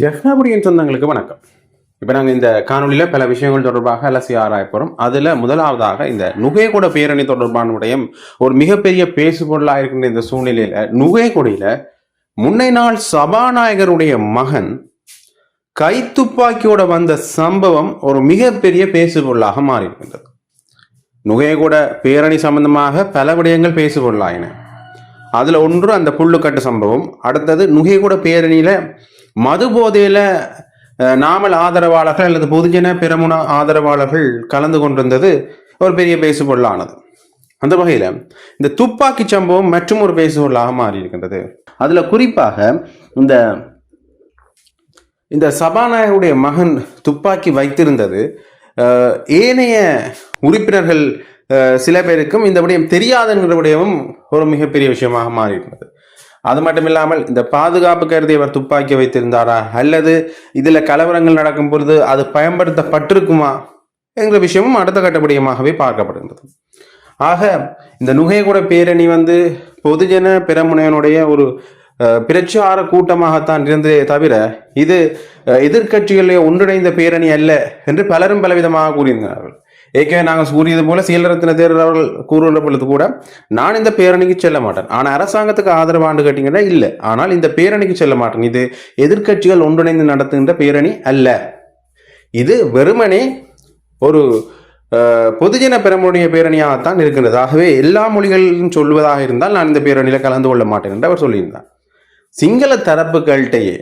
ஜெஃப்னாபுடியின் சொந்தங்களுக்கு வணக்கம். இப்போ நாங்கள் இந்த காணொலியில் பல விஷயங்கள் தொடர்பாக அலசி ஆராய போகிறோம் அதில் முதலாவதாக இந்த நுகையகூட பேரணி தொடர்பான விடயம் ஒரு மிகப்பெரிய பேசுபொருளாக இருக்கின்ற இந்த சூழ்நிலையில் நுகையகுடியில் முன்னை நாள் சபாநாயகருடைய மகன் கைத்துப்பாக்கியோட வந்த சம்பவம் ஒரு மிகப்பெரிய பேசுபொருளாக மாறியிருக்கின்றது. நுகையகூட பேரணி சம்பந்தமாக பல விடயங்கள் பேசுபொருளாயின. அதில் ஒன்று அந்த புல்லுக்கட்டு சம்பவம். அடுத்தது நுகைகூட பேரணியில் மது போதையில் நாமல் ஆதரவாளர்கள் அல்லது பொதுஜன பிரமுன ஆதரவாளர்கள் கலந்து கொண்டிருந்தது ஒரு பெரிய பேசுபொருளானது. அந்த வகையில் இந்த துப்பாக்கி சம்பவம் மற்றும் ஒரு பேசுபொருளாக மாறியிருக்கின்றது. அதில் குறிப்பாக இந்த இந்த சபாநாயகருடைய மகன் துப்பாக்கி வைத்திருந்தது ஏனைய உறுப்பினர்கள் சில பேருக்கும் இந்த விடயம் தெரியாதுங்கிற விடயமும் ஒரு மிகப்பெரிய விஷயமாக மாறியிருந்தது. அது மட்டும் இல்லாமல் இந்த பாதுகாப்பு கருதி அவர் துப்பாக்கி வைத்திருந்தாரா? அல்லது இதில் கலவரங்கள் நடக்கும் பொழுது அது பயன்படுத்தப்பட்டிருக்குமா? என்கிற விஷயமும் அடுத்த கட்டப்படியமாகவே பார்க்கப்படுகின்றது. ஆக இந்த நுகையகுட பேரணி வந்து பொதுஜன பெரமுனையனுடைய ஒரு பிரச்சார கூட்டமாகத்தான் இருந்ததே தவிர இது எதிர்கட்சிகளிலே எதிர்க்கட்சிகளிலே ஒன்றிணைந்த பேரணி அல்ல என்று பலரும் பலவிதமாக கூறியிருந்தார்கள். ஏற்கனவே நாங்கள் கூறியது போல சீலரத்தின தேர்தல் அவர்கள் கூறுகிற பொழுது கூட நான் இந்த பேரணிக்கு செல்ல மாட்டேன். ஆனால் அரசாங்கத்துக்கு ஆதரவாண்டு கேட்டீங்கன்னா இல்லை. ஆனால் இந்த பேரணிக்கு செல்ல மாட்டேன். இது எதிர்க்கட்சிகள் ஒன்றிணைந்து நடத்துகின்ற பேரணி அல்ல. இது வெறுமனே ஒரு பொதுஜன பெருமுடைய பேரணியாகத்தான் இருக்கின்றது. ஆகவே எல்லா மொழிகளிலும் சொல்வதாக இருந்தால் நான் இந்த பேரணியில் கலந்து கொள்ள மாட்டேன் என்று அவர் சொல்லியிருந்தார். சிங்கள தரப்புகள்கிட்டயே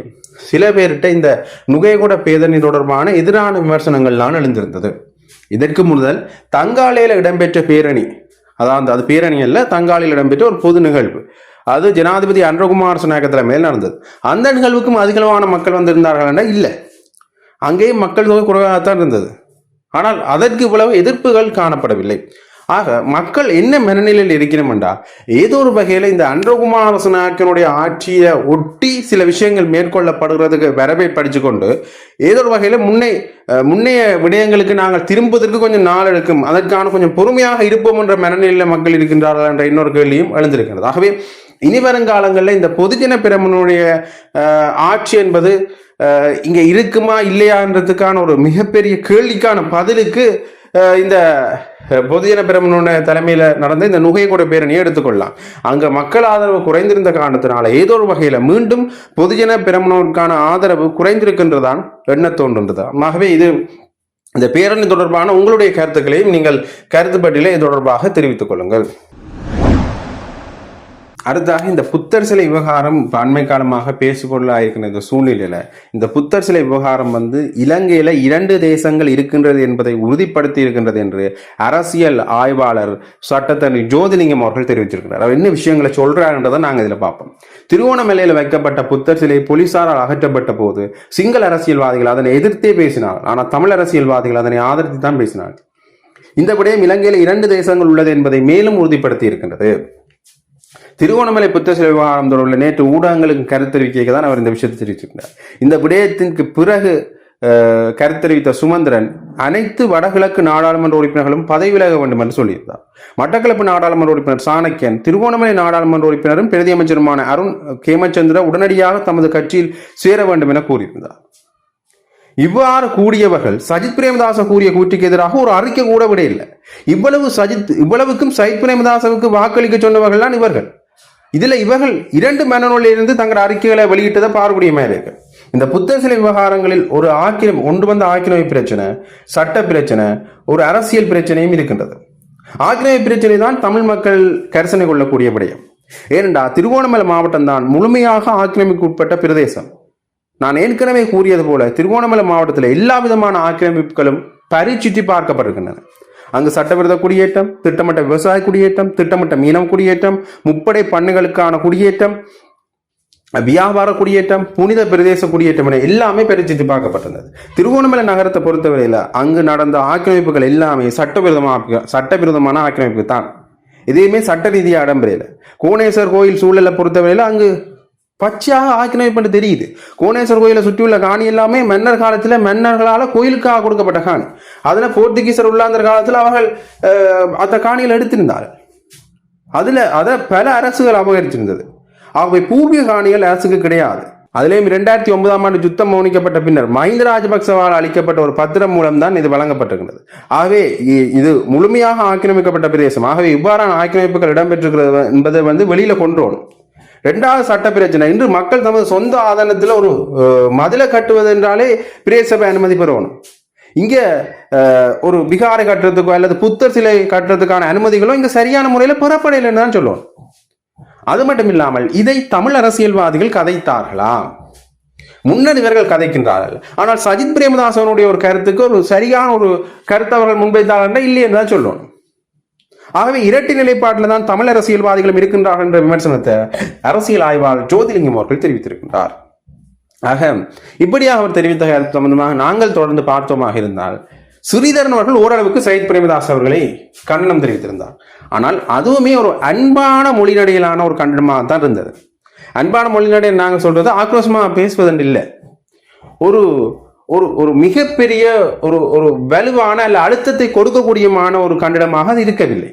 சில பேர்கிட்ட இந்த நுகையகுட பேரணி தொடர்பான எதிரான விமர்சனங்கள்லாம் எழுந்திருந்தது. இதற்கு முதல் தங்காலையில் இடம்பெற்ற பேரணி. அதாவது அது பேரணி அல்ல தங்காலையில் இடம்பெற்ற ஒரு பொது நிகழ்வு. அது ஜனாதிபதி அன்றகுமார் சுநாயக தலைமையில் நடந்தது. அந்த நிகழ்வுக்கும் அதிகளவான மக்கள் வந்திருந்தார்கள் என இல்லை. அங்கேயும் மக்கள் தொகை குறைவாகத்தான் இருந்தது. ஆனால் அதற்கு இவ்வளவு எதிர்ப்புகள் காணப்படவில்லை. ஆக மக்கள் என்ன மனநிலையில் இருக்கிறோம்டா ஏதோ ஒரு வகையில் இந்த அன்றகுமாரசனாக்கினுடைய ஆட்சியை ஒட்டி சில விஷயங்கள் மேற்கொள்ளப்படுகிறதுக்கு வரவை படித்து கொண்டு ஏதோ ஒரு வகையில் முன்னே முன்னைய விடயங்களுக்கு நாங்கள் திரும்புவதற்கு கொஞ்சம் நாள் எடுக்கும். அதற்கான கொஞ்சம் பொறுமையாக இருப்போம் என்ற மனநிலையில் மக்கள் இருக்கின்றார்கள் என்ற இன்னொரு கேள்வியும் எழுந்திருக்கிறது. ஆகவே இனி வருங்காலங்களில் இந்த பொதுஜன பிரமனுடைய ஆட்சி என்பது இங்கே இருக்குமா இல்லையான்றதுக்கான ஒரு மிகப்பெரிய கேள்விக்கான பதிலுக்கு இந்த பொதுஜன பிரமுனுடைய தலைமையில் நடந்த இந்த நுகையக்கூட பேரணியை எடுத்துக்கொள்ளலாம். அங்கே மக்கள் ஆதரவு குறைந்திருந்த காரணத்தினால ஏதோ ஒரு வகையில் மீண்டும் பொதுஜன பிரமுனருக்கான ஆதரவு குறைந்திருக்கின்றதான் எண்ண தோன்றுன்றது. ஆகவே இது இந்த பேரணி தொடர்பான உங்களுடைய கருத்துக்களையும் நீங்கள் கருத்துப்பட்டியலை இது தொடர்பாக தெரிவித்துக் கொள்ளுங்கள். அடுத்தாக இந்த புத்தர் சிலை விவகாரம் இப்ப அண்மை காலமாக பேசுபொருளாக இருக்கிற இந்த சூழ்நிலையில இந்த புத்தர் சிலை விவகாரம் வந்து இலங்கையில இரண்டு தேசங்கள் இருக்கின்றது என்பதை உறுதிப்படுத்தி இருக்கின்றது என்று அரசியல் ஆய்வாளர் சட்டத்தரணி ஜோதிலிங்கம் அவர்கள் தெரிவிச்சிருக்கிறார் அவர் என்ன விஷயங்களை சொல்றாருன்றதை நாங்க இதுல பார்ப்போம். திருவோணமலையில் வைக்கப்பட்ட புத்தர் சிலை போலீசாரால் அகற்றப்பட்ட போது சிங்கள அரசியல்வாதிகள் அதனை எதிர்த்தே பேசினார் ஆனால் தமிழ் அரசியல்வாதிகள் அதனை ஆதரித்து தான் பேசினார் இந்த விடயம் இலங்கையில் இரண்டு தேசங்கள் உள்ளது என்பதை மேலும் உறுதிப்படுத்தி இருக்கின்றது திருவோணமலை புத்த சிலை விவகாரம் தொடர்பில் நேற்று ஊடகங்களுக்கு கருத்தறிவிக்க தான் அவர் இந்த விஷயத்தை தெரிவிச்சிருக்கிறார் இந்த விடயத்திற்கு பிறகு கருத்தறிவித்த சுமந்திரன் அனைத்து வடகிழக்கு நாடாளுமன்ற உறுப்பினர்களும் பதவி விலக வேண்டும் என்று சொல்லியிருந்தார். மட்டக்களப்பு நாடாளுமன்ற உறுப்பினர் சாணக்கியன் திருவோணமலை நாடாளுமன்ற உறுப்பினரும் பிரதி அமைச்சருமான அருண் கேமச்சந்திர உடனடியாக தமது கட்சியில் சேர வேண்டும் என கூறியிருந்தார். இவ்வாறு கூடியவர்கள் சஜித் பிரேமதாச கூறிய கூற்றுக்கு எதிராக ஒரு அறிக்கை கூட விட இல்லை இவ்வளவு சஜித் இவ்வளவுக்கும் சஜித் பிரேமதாசவுக்கு வாக்களிக்க சொன்னவர்கள் தான் இவர்கள். இதுல இவர்கள் இரண்டு மனநூலிலிருந்து தங்கள் அறிக்கைகளை வெளியிட்டதை பார்க்கக்கூடியமாக இருக்கு. இந்த புத்த சிலை விவகாரங்களில் ஒரு ஆக்கிரம் ஒன்று வந்த ஆக்கிரமிப்பு பிரச்சனை சட்ட பிரச்சனை ஒரு அரசியல் பிரச்சனையும் இருக்கின்றது. ஆக்கிரமிப்பு பிரச்சனை தான் தமிழ் மக்கள் கரிசனை கொள்ளக்கூடிய விடயம். ஏனென்றா திருவோணமலை மாவட்டம் தான் முழுமையாக ஆக்கிரமிக்கு உட்பட்ட பிரதேசம். நான் ஏற்கனவே கூறியது போல திருவோணமலை மாவட்டத்தில் எல்லா விதமான ஆக்கிரமிப்புகளும் பரிச்சுற்றி பார்க்கப்படுகின்றன. அங்கு சட்டவிரோத குடியேற்றம் திட்டமிட்ட விவசாய குடியேற்றம் திட்டமிட்ட மீனவ குடியேற்றம் முப்படை பண்ணுகளுக்கான குடியேற்றம் வியாபார குடியேற்றம் புனித பிரதேச குடியேற்றம் என எல்லாமே பரிச்சுற்றி பார்க்கப்பட்டிருந்தது. திருவோணமலை நகரத்தை பொறுத்தவரையில் அங்கு நடந்த ஆக்கிரமிப்புகள் எல்லாமே சட்டவிரோதமாக சட்டவிரோதமான ஆக்கிரமிப்பு தான். எதையுமே சட்ட ரீதியாக இடம்பெறையில கோணேஸ்வர் கோயில் சூழலை பொறுத்தவரையில் அங்கு பச்சையாக ஆக்கிரமிப்பு தெரியுது. கோணேஸ்வர் கோயிலை சுற்றியுள்ள காணி எல்லாமே மன்னர் காலத்தில் மன்னர்களால் கோயிலுக்காக கொடுக்கப்பட்ட காணி. அதில் போர்த்துகீசர் உள்ளாந்த காலத்தில் அவர்கள் அந்த காணியில் எடுத்திருந்தார்கள். அதில் அதை பல அரசுகள் அபகரிச்சிருந்தது. ஆகவே பூர்வீக காணிகள் அரசுக்கு கிடையாது. அதிலேயும் இரண்டாயிரத்தி ஒன்பதாம் ஆண்டு யுத்தம் மௌனிக்கப்பட்ட பின்னர் மஹிந்த ராஜபக்சவால் அளிக்கப்பட்ட ஒரு பத்திரம் மூலம் தான் இது வழங்கப்பட்டிருக்கிறது ஆகவே இ- இது முழுமையாக ஆக்கிரமிக்கப்பட்ட பிரதேசம். ஆகவே இவ்வாறான ஆக்கிரமிப்புகள் இடம்பெற்றிருக்கிறது என்பதை வந்து வெளியில கொண்டு வரணும். ரெண்டாவது சட்ட பிரச்சனை. இன்று மக்கள் தமது சொந்த ஆதனத்தில் ஒரு மதிலை கட்டுவது என்றாலே பிரேசபை அனுமதி பெறணும். இங்கே ஒரு பிகாரை கட்டுறதுக்கோ அல்லது புத்தர் சிலை கட்டுறதுக்கான அனுமதிகளோ இங்கே சரியான முறையில் பெறப்படையில்லைன்னு தான் சொல்லுவோம். அது மட்டும் இல்லாமல் இதை தமிழ் அரசியல்வாதிகள் கதைத்தார்களா? முன்னர் இவர்கள் கதைக்கின்றார்கள். ஆனால் சஜித் பிரேமதாசனுடைய ஒரு கருத்துக்கு ஒரு சரியான ஒரு கருத்து அவர்கள் முன்வைத்தார்கள் இல்லை என்று தான் சொல்லுவோம். ஆகவே இரட்டை நிலைப்பாட்டில் தான் தமிழ் அரசியல்வாதிகளும் இருக்கின்றார்கள் என்ற விமர்சனத்தை அரசியல் ஆய்வாளர் ஜோதிலிங்கம் அவர்கள் தெரிவித்திருக்கின்றார். ஆக இப்படியாக அவர் தெரிவித்த கருத்து சம்பந்தமாக நாங்கள் தொடர்ந்து பார்த்தோமாக இருந்தால் ஸ்ரீதரன் அவர்கள் ஓரளவுக்கு சயித் பிரேமதாஸ் அவர்களை கண்டனம் தெரிவித்திருந்தார். ஆனால் அதுவுமே ஒரு அன்பான மொழிநடையிலான ஒரு கண்டனமாக தான் இருந்தது. அன்பான மொழிநடை நாங்கள் சொல்றது ஆக்ரோஷமாக பேசுவதன் இல்லை. ஒரு ஒரு ஒரு மிகப்பெரிய ஒரு ஒரு வலுவான அல்ல அழுத்தத்தை கொடுக்கக்கூடியமான ஒரு கண்டனமாக அது இருக்கவில்லை.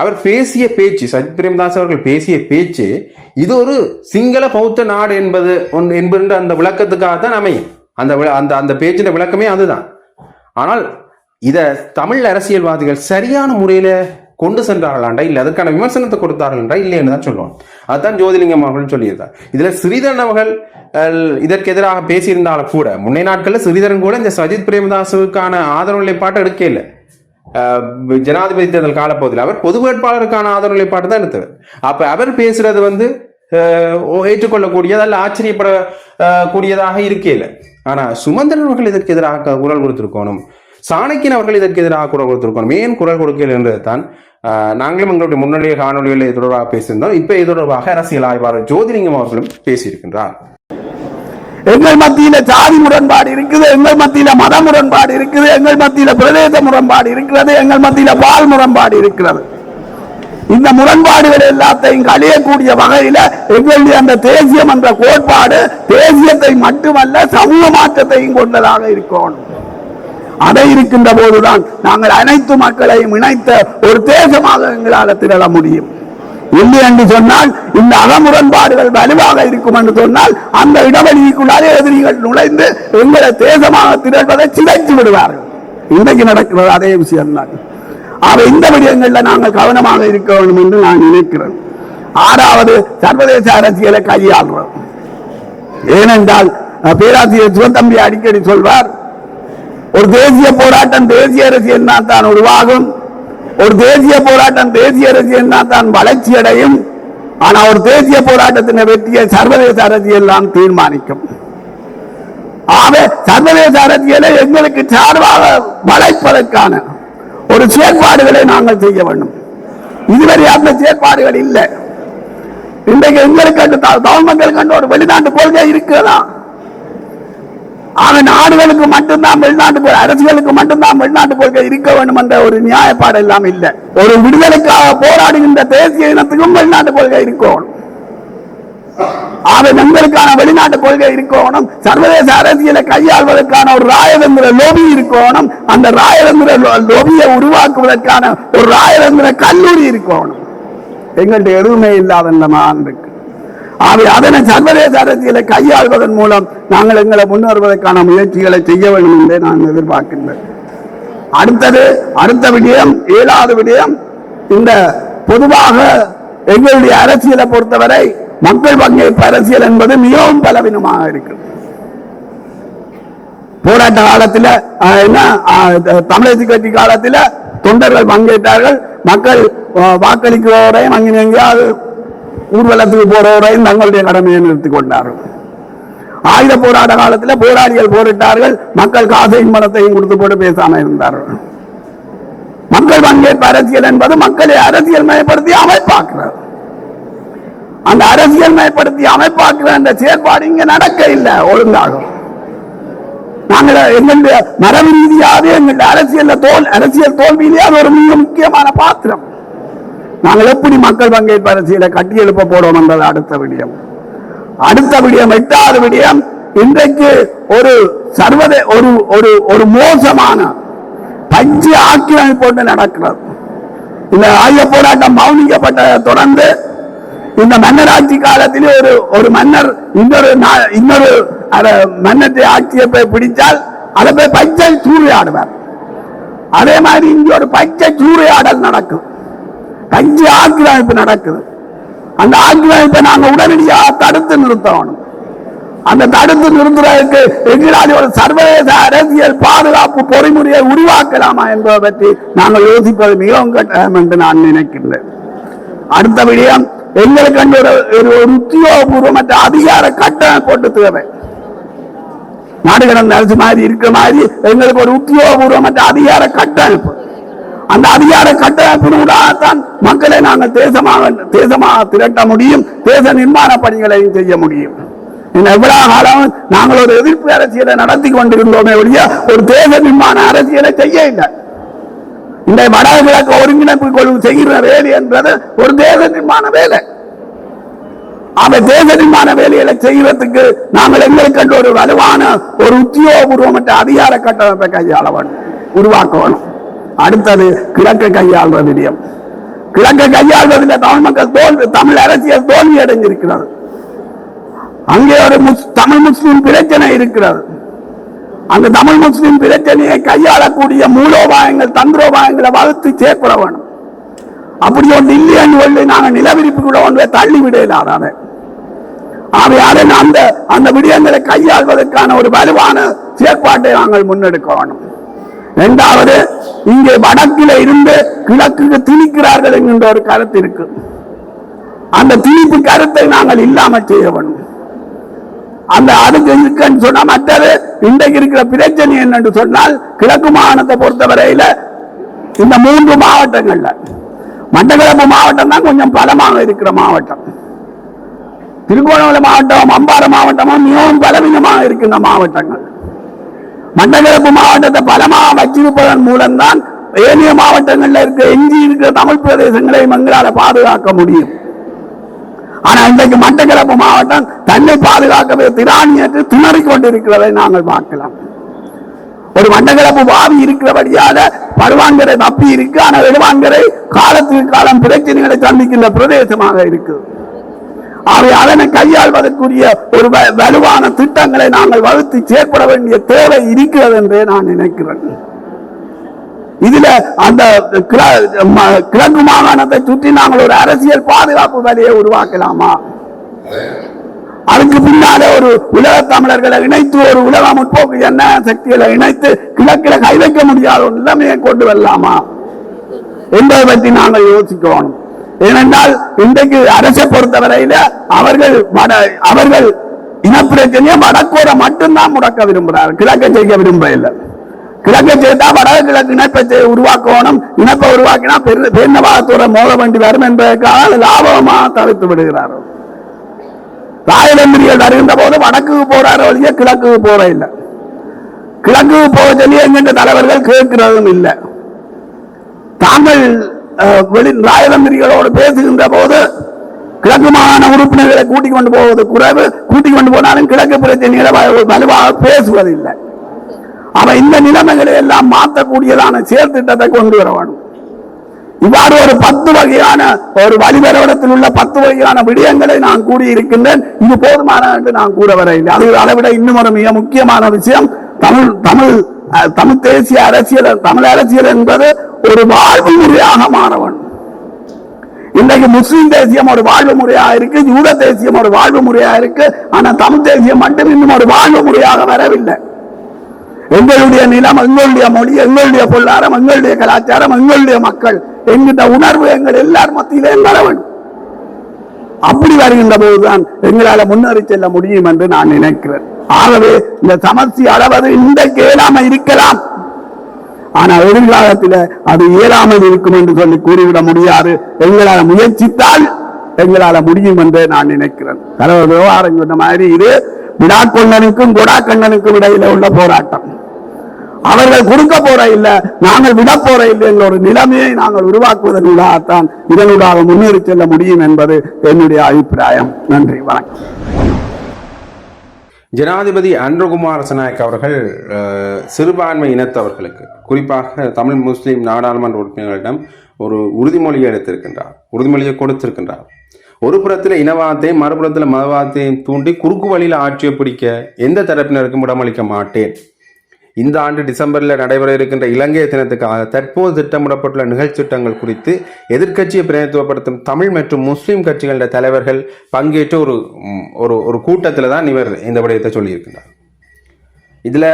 அவர் பேசிய பேச்சு சஜித் பிரேமதாஸ் அவர்கள் பேசிய பேச்சு இது ஒரு சிங்கள பௌத்த நாடு என்பது ஒன்று என்பது அந்த விளக்கத்துக்காக தான் அமையும். அந்த விள- அந்த அந்த பேச்சின் விளக்கமே அதுதான். ஆனால் இதை தமிழ் அரசியல்வாதிகள் சரியான முறையில் கொண்டு சென்றார்களாண்டா? இல்லை அதற்கான விமர்சனத்தை கொடுத்தார்கள்ன்றா இல்லைன்னு தான் சொல்லுவோம் அதுதான் ஜோதிலிங்கம் அவர்கள் சொல்லியிருந்தார் இதில் ஸ்ரீதரன் அவர்கள் இதற்கு எதிராக பேசியிருந்தாலும் கூட முன்னே நாட்களில் ஸ்ரீதரன் கூட இந்த சஜித் பிரேமதாசுக்கான ஆதரவு நிலைப்பாட்டை எடுக்க இல்லை. ஜனாதிபதி தேர்தல் காலப்பகுதியில் அவர் பொது வேட்பாளருக்கான ஆதரவு நிலைப்பாடு தான் எடுத்தவர். அப்ப அவர் பேசுறது வந்து ஓ- ஏற்றுக்கொள்ளக்கூடியது அல்ல ஆச்சரியப்பட கூடியதாக கூடியதாக இருக்கையில். ஆனா சுமந்திரன் அவர்கள் இதற்கு எதிராக குரல் கொடுத்திருக்கணும். சாணக்கியன் அவர்கள் இதற்கு எதிராக குரல் கொடுத்திருக்கணும். ஏன் குரல் கொடுக்கல என்றது தான் நாங்களும் எங்களுடைய முன்னிலைய காணொலிகளில் இது தொடர்பாக பேசியிருந்தோம். இப்ப இது தொடர்பாக அரசியல் ஆய்வாளர் ஜோதிலிங்கம் அவர்களும் பேசியிருக்கின்றார். எங்கள் மத்தியில சாதி முரண்பாடு இருக்குது எங்கள் மத்தியில மத முரண்பாடு இருக்குது எங்கள் மத்தியில பிரதேச முரண்பாடு இருக்கிறது எங்கள் மத்தியில பால் முரண்பாடு இருக்கிறது. இந்த முரண்பாடுகள் எல்லாத்தையும் கழியக்கூடிய வகையில எங்களுடைய அந்த தேசியம் என்ற கோட்பாடு தேசியத்தை மட்டுமல்ல சமூக மாற்றத்தையும் கொண்டதாக இருக்கணும். அதை இருக்கின்ற போதுதான் நாங்கள் அனைத்து மக்களையும் இணைத்த ஒரு தேசமாக எங்களால் திரள முடியும். இல்லை என்று சொன்னால் இந்த அகமுரண்பாடுகள் வலுவாக இருக்கும் என்று சொன்னால் அந்த இடைவெளிக்குள்ளாலே எதிரிகள் நுழைந்து எங்களை தேசமாக திரள்வதை சிதைத்து விடுவார்கள். இன்றைக்கு நடக்கிறது அதே விஷயம்தான். ஆக இந்த விடயங்களில் நாங்கள் கவனமாக இருக்க வேண்டும் என்று நான் நினைக்கிறேன். ஆறாவது சர்வதேச அரசியலை கையாள்றோம் ஏனென்றால் பேராசிரியர் சிவத்தம்பி அடிக்கடி சொல்வார் ஒரு தேசிய போராட்டம் தேசிய அரசியல் தான் உருவாகும். ஒரு தேசிய போராட்டம் தேசிய அரசியல் தான் வளர்ச்சி அடையும். ஆனா ஒரு தேசிய போராட்டத்தின் வெற்றியை சர்வதேச அரசியல் தான் தீர்மானிக்கும். ஆக சர்வதேச அரசியலை எங்களுக்கு சார்பாக வளைப்பதற்கான ஒரு செயற்பாடுகளை நாங்கள் செய்ய வேண்டும். இதுவரை அந்த செயற்பாடுகள் இல்லை. இன்றைக்கு எங்களுக்கு கண்டு தமிழ் மக்கள் கண்டு ஒரு வெளிநாட்டு கொள்கை இருக்குதான் ஆக நாடுகளுக்கு மட்டும்தான் வெளிநாட்டு அரசுகளுக்கு மட்டும்தான் வெளிநாட்டு கொள்கை இருக்க வேண்டும் என்ற ஒரு நியாயப்பாடு எல்லாம் இல்லை. ஒரு விடுதலைக்காக போராடுகின்ற தேசிய இனத்துக்கும் வெளிநாட்டு கொள்கை இருக்கணும். ஆக எங்களுக்கான வெளிநாட்டு கொள்கை இருக்கணும். சர்வதேச அரசியலை கையாள்வதற்கான ஒரு ராயதந்திர லோபி இருக்கணும். அந்த ராயதந்திர லோபியை உருவாக்குவதற்கான ஒரு ராயதந்திர கல்லூரி இருக்கணும். எங்கள்கிட்ட எதுவுமே இல்லாத இந்த ஆகவே அதனை சர்வதேச அரசியலை கையாள்வதன் மூலம் நாங்கள் எங்களை முன்னேறுவதற்கான முயற்சிகளை செய்ய வேண்டும் என்றே நான் எதிர்பார்க்கின்றேன் அடுத்தது அடுத்த விடயம் ஏழாவது விடயம் இந்த பொதுவாக எங்களுடைய அரசியலை பொறுத்தவரை மக்கள் பங்கேற்பு அரசியல் என்பது மிகவும் பலவீனமாக இருக்கு போராட்ட காலத்துல என்ன தமிழக கட்சி காலத்துல தொண்டர்கள் பங்கேற்றார்கள். மக்கள் வாக்களிக்கிறவரையும் அங்கே எங்கேயாவது ஊர்வலத்துக்கு போறவரையும் தங்களுடைய கடமையை நிறுத்திக் கொண்டார்கள். ஆயுத போராட்ட காலத்துல போராளிகள் போரிட்டார்கள். மக்கள் காசையும் பணத்தையும் கொடுத்து போட்டு பேசாம இருந்தார்கள். மக்கள் பங்கேற்பு அரசியல் என்பது மக்களை அரசியல் மயப்படுத்தி அமைப்பாக்குறது. அந்த அரசியல் மயப்படுத்தி அமைப்பாக்குற அந்த செயற்பாடு இங்க நடக்க இல்லை ஒழுங்காக. நாங்கள் எங்களுடைய மரபு ரீதியாகவே எங்களுடைய அரசியல் தோல் அரசியல் தோல்வியிலே அது ஒரு மிக முக்கியமான பாத்திரம். நாங்கள் எப்படி மக்கள் பங்கேற்பு அரசியலை கட்டி எழுப்ப போறோம் என்பது அடுத்த விடயம். அடுத்த விடயம் எட்டாவது விடயம் இன்றைக்கு ஒரு சர்வதே ஒரு ஒரு ஒரு மோசமான பஞ்சு ஆக்கிரமிப்பு ஒன்று நடக்கிறது. இந்த ஆயுத போராட்டம் மௌனிக்கப்பட்டதை தொடர்ந்து இந்த மன்னராட்சி காலத்திலே ஒரு ஒரு மன்னர் இன்னொரு நா- இன்னொரு மன்னத்தை ஆட்சியை போய் பிடித்தால் அதை போய் பச்சை சூறையாடுவார். அதே மாதிரி இங்க ஒரு பச்சை சூறையாடல் நடக்கும். பச்சை ஆக்கிரமிப்பு நடக்குது. அந்த ஆக்கிரமிப்பை நாங்க உடனடியாக தடுத்து நிறுத்தணும். அந்த தடுத்து நிறுத்துவதற்கு எங்களால் ஒரு சர்வதேச அரசியல் பாதுகாப்பு பொறிமுறையை உருவாக்கலாமா என்பதை பற்றி நாங்கள் யோசிப்பது மிகவும் கட்டாயம் என்று நான் நினைக்கின்றேன். அடுத்த விடயம் எங்களுக்கு ஒரு ஒரு உத்தியோகபூர்வமற்ற அதிகார கட்டணம் போட்டு தேவை. நாடு கடந்த அரசு மாதிரி இருக்கிற மாதிரி எங்களுக்கு ஒரு உத்தியோகபூர்வமற்ற அதிகார கட்டமைப்பு. அந்த அதிகார கட்டமைப்பினூடாகத்தான் மக்களை நாங்கள் தேசமாக தேசமாக திரட்ட முடியும். தேச நிர்மாண பணிகளையும் செய்ய முடியும். இன்னும் எவ்வளவு காலம் நாங்கள் ஒரு எதிர்ப்பு அரசியலை நடத்தி கொண்டிருந்தோமே ஒழிய ஒரு தேச நிர்மாண அரசியலை செய்ய இல்லை இந்த வடகிழக்கு ஒருங்கிணைப்பு குழு செய்கிற வேலை என்பது ஒரு தேச நிர்மாண வேலை. அந்த தேச நிர்மாண வேலைகளை செய்வதற்கு நாங்கள் எங்களுக்கு ஒரு வலுவான ஒரு உத்தியோகபூர்வமற்ற அதிகார கட்டமைப்பை கையாள வேண்டும் உருவாக்க வேணும் அடுத்தது கிழக்கை கையாள்ற விடயம். கிழக்கை கையாள்வதில் தமிழ் மக்கள் தோல்வி தமிழ் அரசியல் தோல்வி அடைஞ்சிருக்கிறது அங்கே ஒரு முஸ்- தமிழ் முஸ்லிம் பிரச்சனை இருக்கிறது. அந்த தமிழ் முஸ்லிம் பிரச்சனையை கையாளக்கூடிய மூலோபாயங்கள் தந்திரோபாயங்களை வகுத்து சேர்ப்பட வேணும். அப்படி ஒன்று இல்லையன்னு சொல்லி நாங்கள் கூட ஒன்றை தள்ளி அதை. ஆகையால அந்த அந்த விடயங்களை கையாள்வதற்கான ஒரு வலுவான செயற்பாட்டை நாங்கள் முன்னெடுக்க வேணும். இரண்டாவது இங்கே வடக்கில இருந்து கிழக்குக்கு திணிக்கிறார்கள் என்கின்ற ஒரு கருத்து இருக்கு. அந்த திணிப்பு கருத்தை நாங்கள் இல்லாமல் செய்ய வேண்டும். அந்த அதுக்கு இருக்குன்னு சொன்னா மற்றது இன்றைக்கு இருக்கிற பிரச்சனை என்னன்னு சொன்னால் கிழக்கு மாகாணத்தை பொறுத்தவரையில இந்த மூன்று மாவட்டங்கள்ல மட்டக்களப்பு மாவட்டம் தான் கொஞ்சம் பலமாக இருக்கிற மாவட்டம். திருகோணமலை மாவட்டம் அம்பாறை மாவட்டமும் மிகவும் பலவீனமாக இருக்கின்ற மாவட்டங்கள். மட்டக்களப்பு மாவட்டத்தை பலமாக வச்சிருப்பதன் மூலம்தான் ஏனைய மாவட்டங்கள்ல இருக்க எஞ்சி இருக்கிற தமிழ் பிரதேசங்களை எங்களால பாதுகாக்க முடியும். ஆனா இன்றைக்கு மட்டக்களப்பு மாவட்டம் தன்னை பாதுகாக்கவே திராணியற்று திணறிக் கொண்டிருக்கிறதை நாங்கள் பார்க்கலாம். ஒரு மட்டக்களப்பு பாவி இருக்கிறபடியால பருவாங்கரை தப்பி இருக்கு. ஆனா எழுவாங்கரை காலத்திற்கு காலம் பிரச்சனைகளை சந்திக்கின்ற பிரதேசமாக இருக்குது அவை அதனை கையாள்வதற்குரிய ஒரு வ- வலுவான திட்டங்களை நாங்கள் வகுத்து செயற்பட வேண்டிய தேவை இருக்கிறது என்றே நான் நினைக்கிறேன். இதுல அந்த கிழ- ம- கிழக்கு மாகாணத்தை சுற்றி நாங்கள் ஒரு அரசியல் பாதுகாப்பு வலையை உருவாக்கலாமா? அதுக்கு பின்னாலே ஒரு உலக தமிழர்களை இணைத்து ஒரு உலக முற்போக்கு என்ன சக்திகளை இணைத்து கிழக்கில கை வைக்க முடியாத ஒரு நிலைமையை கொண்டு வரலாமா? என்பதை பற்றி நாங்கள் யோசிக்கணும் ஏனென்றால் இன்றைக்கு அரசை பொறுத்தவரையில அவர்கள் வட அவர்கள் இனப்பிரச்சனையை வடக்கோரை மட்டும்தான் முடக்க விரும்புகிறார் கிழக்க செய்ய விரும்பவில்லை. கிழக்கை செய்தா வடக்கு கிழக்கு இணைப்பை உருவாக்கணும். இணைப்பை உருவாக்கினா பெரு- பேரினவாதத்தோட மோத வேண்டி வரும் என்பதற்காக லாபமாக தவிர்த்து விடுகிறார்கள் ராயலந்திரிகள் வருகின்ற போது வடக்குக்கு போறாரு வழியே கிழக்குக்கு போற இல்லை. கிழக்குக்கு போக சொல்லி எங்கிட்ட தலைவர்கள் கேட்கிறதும் இல்லை. தாங்கள் வெளி ராயதந்திரிகளோடு பேசுகின்ற போது கிழக்கு மாகாண உறுப்பினர்களை கூட்டிக் கொண்டு போவது குறைவு. கூட்டிக் கொண்டு போனாலும் கிழக்கு பிரச்சனைகளை வலுவாக பேசுவதில்லை. அவன் இந்த நிலைமைகளை எல்லாம் மாற்றக்கூடியதான செயல்திட்டத்தை கொண்டு வர வேண்டும். இவ்வாறு ஒரு பத்து வகையான ஒரு வழிபரவடத்தில் உள்ள பத்து வகையான விடயங்களை நான் கூறியிருக்கின்றேன். இது போதுமான என்று நான் கூற வரவில்லை அது அதை விட இன்னும் ஒரு மிக முக்கியமான விஷயம். தமிழ் தமிழ் தமிழ் தேசிய அரசியல் தமிழ் அரசியல் என்பது ஒரு வாழ்வு முறையாக மாறவன் இன்றைக்கு முஸ்லிம் தேசியம் ஒரு வாழ்வு முறையாக இருக்கு யூத தேசியம் ஒரு வாழ்வு முறையாக இருக்கு ஆனா தமிழ் தேசியம் மட்டும் இன்னும் ஒரு வாழ்வு முறையாக வரவில்லை. எங்களுடைய நிலம் எங்களுடைய மொழி எங்களுடைய பொருளாதாரம் எங்களுடைய கலாச்சாரம் எங்களுடைய மக்கள் என்கின்ற உணர்வு எங்கள் எல்லார் மத்தியிலே வரவன் அப்படி வருகின்ற போதுதான் எங்களால முன்னேறி செல்ல முடியும் என்று நான் நினைக்கிறேன். ஆகவே இந்த சமர்ச்சி அளவது இன்றைக்கு இயலாமல் இருக்கலாம். ஆனா எதிர்காலத்தில் அது இயலாமல் இருக்கும் என்று சொல்லி கூறிவிட முடியாது. எங்களால் முயற்சித்தால் எங்களால முடியும் என்று நான் நினைக்கிறேன். தலைவர் விவகாரம் சொன்ன மாதிரி இது விடாக்கொண்டனுக்கும் கொடாக்கண்ணனுக்கும் இடையில உள்ள போராட்டம். அவர்கள் கொடுக்க போற இல்ல நாங்கள் விட போற இல்லை என்ற ஒரு நிலைமையை நாங்கள் உருவாக்குவதற்காகத்தான் இதனூடாக முன்னேறி செல்ல முடியும் என்பது என்னுடைய அபிப்பிராயம். நன்றி வணக்கம். ஜனாதிபதி அன்றகுமார் சனாயக் அவர்கள் சிறுபான்மை இனத்தவர்களுக்கு குறிப்பாக தமிழ் முஸ்லீம் நாடாளுமன்ற உறுப்பினர்களிடம் ஒரு உறுதிமொழியை எடுத்திருக்கின்றார். உறுதிமொழியை கொடுத்திருக்கின்றார். ஒரு புறத்தில் இனவாதத்தையும் மறுபுறத்தில் மதவாதத்தையும் தூண்டி குறுக்கு வழியில் ஆட்சியை பிடிக்க எந்த தரப்பினருக்கும் இடமளிக்க மாட்டேன். இந்த ஆண்டு டிசம்பரில் நடைபெற இருக்கின்ற இலங்கை தினத்துக்காக தற்போது திட்டமிடப்பட்டுள்ள நிகழ்ச்சி திட்டங்கள் குறித்து எதிர்க்கட்சியை பிரதிநிதித்துவப்படுத்தும் தமிழ் மற்றும் முஸ்லீம் கட்சிகள தலைவர்கள் பங்கேற்ற ஒரு ஒரு ஒரு கூட்டத்தில் தான் இவர் இந்த விடயத்தை சொல்லியிருக்கின்றார் இதில்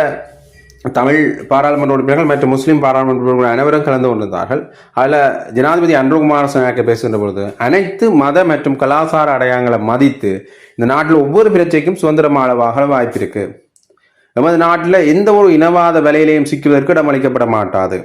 தமிழ் பாராளுமன்ற உறுப்பினர்கள் மற்றும் முஸ்லீம் பாராளுமன்ற உறுப்பினர்கள் அனைவரும் கலந்து கொண்டிருந்தார்கள். அதில் ஜனாதிபதி அன்ருகுமார் சினாக்க பேசுகின்ற பொழுது அனைத்து மத மற்றும் கலாச்சார அடையாளங்களை மதித்து இந்த நாட்டில் ஒவ்வொரு பிரச்சனைக்கும் சுதந்திரமான வாய்ப்பு இருக்குது நமது நாட்டில் எந்த ஒரு இனவாத வேலையிலையும் சிக்குவதற்கு இடமளிக்கப்பட மாட்டாது.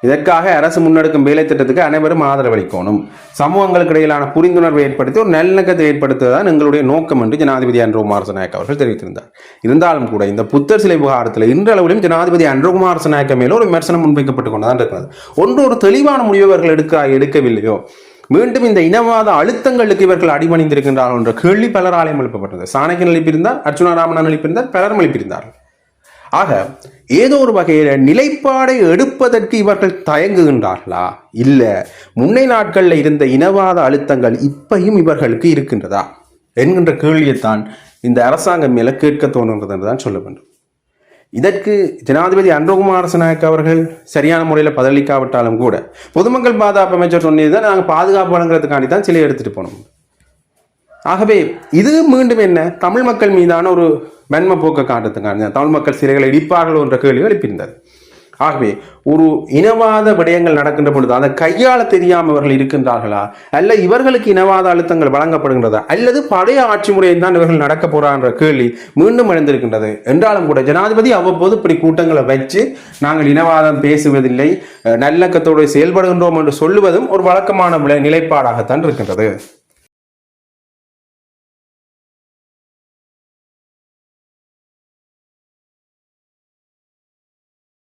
இதற்காக அரசு முன்னெடுக்கும் வேலை திட்டத்துக்கு அனைவரும் ஆதரவளிக்கணும். சமூகங்களுக்கு இடையிலான புரிந்துணர்வை ஏற்படுத்தி ஒரு நல்லிணக்கத்தை ஏற்படுத்துவதுதான் எங்களுடைய நோக்கம் என்று ஜனாதிபதி அன்ரோகுமார் நாயக் அவர்கள் தெரிவித்திருந்தார். இருந்தாலும் கூட இந்த புத்தர் சிலை விவகாரத்தில் இன்றளவிலும் ஜனாதிபதி அன்ரோகுமார் நாயக்க மேல ஒரு விமர்சனம் முன்வைக்கப்பட்டு கொண்டுதான் இருக்கிறது. ஒன்று ஒரு தெளிவான முடிவு அவர்கள் எடுக்க எடுக்கவில்லையோ? மீண்டும் இந்த இனவாத அழுத்தங்களுக்கு இவர்கள் அடிமணிந்திருக்கின்றார்கள் என்ற கேள்வி பலராலையும் எழுப்பப்பட்டது. சாணக்கியன் எழுப்பியிருந்தார் அர்ஜுனா ராமணன் எழுப்பியிருந்தார் பலரும் எழுப்பியிருந்தார்கள். ஆக ஏதோ ஒரு வகையில் நிலைப்பாடை எடுப்பதற்கு இவர்கள் தயங்குகின்றார்களா? இல்ல முன்னை நாட்களில் இருந்த இனவாத அழுத்தங்கள் இப்பையும் இவர்களுக்கு இருக்கின்றதா? என்கின்ற கேள்வியைத்தான் இந்த அரசாங்கம் மேல கேட்க தோணுன்றது என்றுதான் சொல்ல வேண்டும். இதற்கு ஜனாதிபதி அன்றகுமார் நாயக் அவர்கள் சரியான முறையில் பதிலளிக்காவிட்டாலும் கூட பொதுமக்கள் பாதுகாப்பு அமைச்சர் சொன்னதுதான் நாங்கள் பாதுகாப்பு வழங்குறதுக்காண்டி தான் சிலை எடுத்துட்டு போனோம். ஆகவே இது மீண்டும் என்ன? தமிழ் மக்கள் மீதான ஒரு மென்ம போக்க காட்டுறதுக்கான தமிழ் மக்கள் சிலைகளை இடிப்பார்கள் என்ற கேள்வி எழுப்பியிருந்தது. ஆகவே ஒரு இனவாத விடயங்கள் நடக்கின்ற பொழுது அதை கையாள தெரியாமல் இவர்கள் இருக்கின்றார்களா? அல்ல இவர்களுக்கு இனவாத அழுத்தங்கள் வழங்கப்படுகின்றதா? அல்லது பழைய ஆட்சி முறையில் தான் இவர்கள் நடக்க போறான்ற கேள்வி மீண்டும் எழுந்திருக்கின்றது. என்றாலும் கூட ஜனாதிபதி அவ்வப்போது இப்படி கூட்டங்களை வச்சு நாங்கள் இனவாதம் பேசுவதில்லை நல்லக்கத்தோடு செயல்படுகின்றோம் என்று சொல்லுவதும் ஒரு வழக்கமான நிலைப்பாடாகத்தான் இருக்கின்றது.